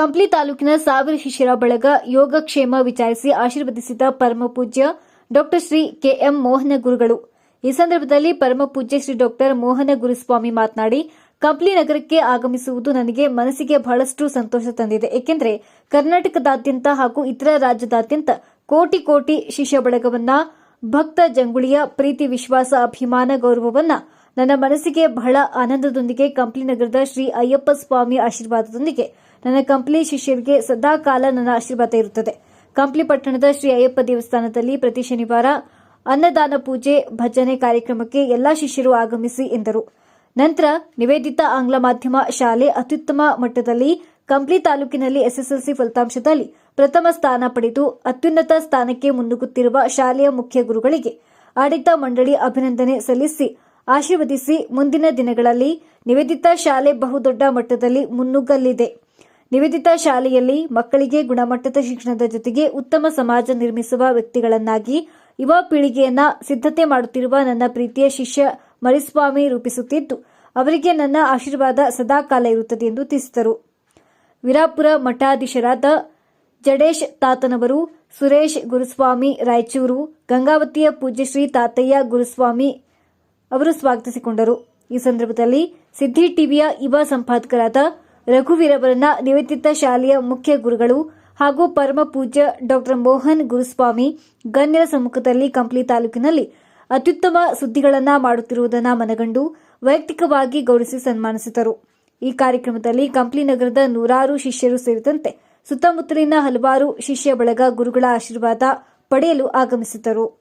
ಕಂಪ್ಲಿ ತಾಲೂಕಿನ ಸಾವಿರ ಶಿಷ್ಯರ ಬಳಗ ಯೋಗಕ್ಷೇಮ ವಿಚಾರಿಸಿ ಆಶೀರ್ವದಿಸಿದ ಪರಮಪೂಜ್ಯ ಡಾಕ್ಟರ್ ಶ್ರೀ ಕೆಎಂ ಮೋಹನ ಗುರುಗಳು. ಈ ಸಂದರ್ಭದಲ್ಲಿ ಪರಮಪೂಜ್ಯ ಶ್ರೀ ಡಾಕ್ಟರ್ ಮೋಹನ ಗುರುಸ್ವಾಮಿ ಮಾತನಾಡಿ, ಕಂಪ್ಲಿ ನಗರಕ್ಕೆ ಆಗಮಿಸುವುದು ನನಗೆ ಮನಸ್ಸಿಗೆ ಬಹಳಷ್ಟು ಸಂತೋಷ ತಂದಿದೆ. ಏಕೆಂದರೆ ಕರ್ನಾಟಕದಾದ್ಯಂತ ಹಾಗೂ ಇತರ ರಾಜ್ಯದಾದ್ಯಂತ ಕೋಟಿ ಕೋಟಿ ಶಿಷ್ಯ ಬಳಗವನ್ನ ಭಕ್ತ ಜಂಗುಳಿಯ ಪ್ರೀತಿ, ವಿಶ್ವಾಸ, ಅಭಿಮಾನ, ಗೌರವವನ್ನ ನನ್ನ ಮನಸ್ಸಿಗೆ ಬಹಳ ಆನಂದದೊಂದಿಗೆ ಕಂಪ್ಲಿ ನಗರದ ಶ್ರೀ ಅಯ್ಯಪ್ಪ ಸ್ವಾಮಿ ಆಶೀರ್ವಾದದೊಂದಿಗೆ ನನ್ನ ಕಂಪ್ಲಿ ಶಿಷ್ಯರಿಗೆ ಸದಾ ಕಾಲ ನನ್ನ ಆಶೀರ್ವಾದ ಇರುತ್ತದೆ. ಕಂಪ್ಲಿ ಪಟ್ಟಣದ ಶ್ರೀ ಅಯ್ಯಪ್ಪ ದೇವಸ್ಥಾನದಲ್ಲಿ ಪ್ರತಿ ಶನಿವಾರ ಅನ್ನದಾನ ಪೂಜೆ, ಭಜನೆ ಕಾರ್ಯಕ್ರಮಕ್ಕೆ ಎಲ್ಲಾ ಶಿಷ್ಯರು ಆಗಮಿಸಿ ಎಂದರು. ನಂತರ ನಿವೇದಿತ ಆಂಗ್ಲ ಮಾಧ್ಯಮ ಶಾಲೆ ಅತ್ಯುತ್ತಮ ಮಟ್ಟದಲ್ಲಿ ಕಂಪ್ಲಿ ತಾಲೂಕಿನಲ್ಲಿ ಎಸ್ಎಸ್ಎಲ್ಸಿ ಫಲಿತಾಂಶದಲ್ಲಿ ಪ್ರಥಮ ಸ್ಥಾನ ಪಡೆದು ಅತ್ಯುನ್ನತ ಸ್ಥಾನಕ್ಕೆ ಮುನ್ನುಗ್ಗುತ್ತಿರುವ ಶಾಲೆಯ ಮುಖ್ಯ ಗುರುಗಳಿಗೆ ಆಡಳಿತ ಮಂಡಳಿ ಅಭಿನಂದನೆ ಸಲ್ಲಿಸಿ ಆಶೀರ್ವದಿಸಿ ಮುಂದಿನ ದಿನಗಳಲ್ಲಿ ನಿವೇದಿತ ಶಾಲೆ ಬಹುದೊಡ್ಡ ಮಟ್ಟದಲ್ಲಿ ಮುನ್ನುಗ್ಗಲಿದೆ. ನಿವೇದಿತ ಶಾಲೆಯಲ್ಲಿ ಮಕ್ಕಳಿಗೆ ಗುಣಮಟ್ಟದ ಶಿಕ್ಷಣದ ಜೊತೆಗೆ ಉತ್ತಮ ಸಮಾಜ ನಿರ್ಮಿಸುವ ವ್ಯಕ್ತಿಗಳನ್ನಾಗಿ ಯುವ ಪೀಳಿಗೆಯನ್ನ ಸಿದ್ಧತೆ ಮಾಡುತ್ತಿರುವ ನನ್ನ ಪ್ರೀತಿಯ ಶಿಷ್ಯ ಮರಿಸ್ವಾಮಿ ರೂಪಿಸುತ್ತಿದ್ದು, ಅವರಿಗೆ ನನ್ನ ಆಶೀರ್ವಾದ ಸದಾಕಾಲ ಇರುತ್ತದೆ ಎಂದು ತಿಳಿಸಿದರು. ವಿರಾಪುರ ಮಠಾಧೀಶರಾದ ಜಡೇಶ್ ತಾತನವರು, ಸುರೇಶ್ ಗುರುಸ್ವಾಮಿ ರಾಯಚೂರು, ಗಂಗಾವತಿಯ ಪೂಜ್ಯಶ್ರೀ ತಾತಯ್ಯ ಗುರುಸ್ವಾಮಿ ಅವರು ಸ್ವಾಗತಿಸಿಕೊಂಡರು. ಈ ಸಂದರ್ಭದಲ್ಲಿ ಸಿದ್ದಿ ಟಿವಿಯ ಯುವ ಸಂಪಾದಕರಾದ ರಘುವೀರವರನ್ನ ನಿವೇದಿತ ಶಾಲೆಯ ಮುಖ್ಯ ಗುರುಗಳು ಹಾಗೂ ಪರಮ ಪೂಜ್ಯ ಡಾಕ್ಟರ್ ಮೋಹನ್ ಗುರುಸ್ವಾಮಿ ಗಣ್ಯರ ಸಮ್ಮುಖದಲ್ಲಿ ಕಂಪ್ಲಿ ತಾಲೂಕಿನಲ್ಲಿ ಅತ್ಯುತ್ತಮ ಸುದ್ದಿಗಳನ್ನು ಮಾಡುತ್ತಿರುವುದನ್ನು ಮನಗಂಡು ವೈಯಕ್ತಿಕವಾಗಿ ಗೌರವಿಸಿ ಸನ್ಮಾನಿಸಿದರು. ಈ ಕಾರ್ಯಕ್ರಮದಲ್ಲಿ ಕಂಪ್ಲಿ ನಗರದ ನೂರಾರು ಶಿಷ್ಯರು ಸೇರಿದಂತೆ ಸುತ್ತಮುತ್ತಲಿನ ಹಲವಾರು ಶಿಷ್ಯ ಬಳಗ ಗುರುಗಳ ಆಶೀರ್ವಾದ ಪಡೆಯಲು ಆಗಮಿಸಿದ್ದರು.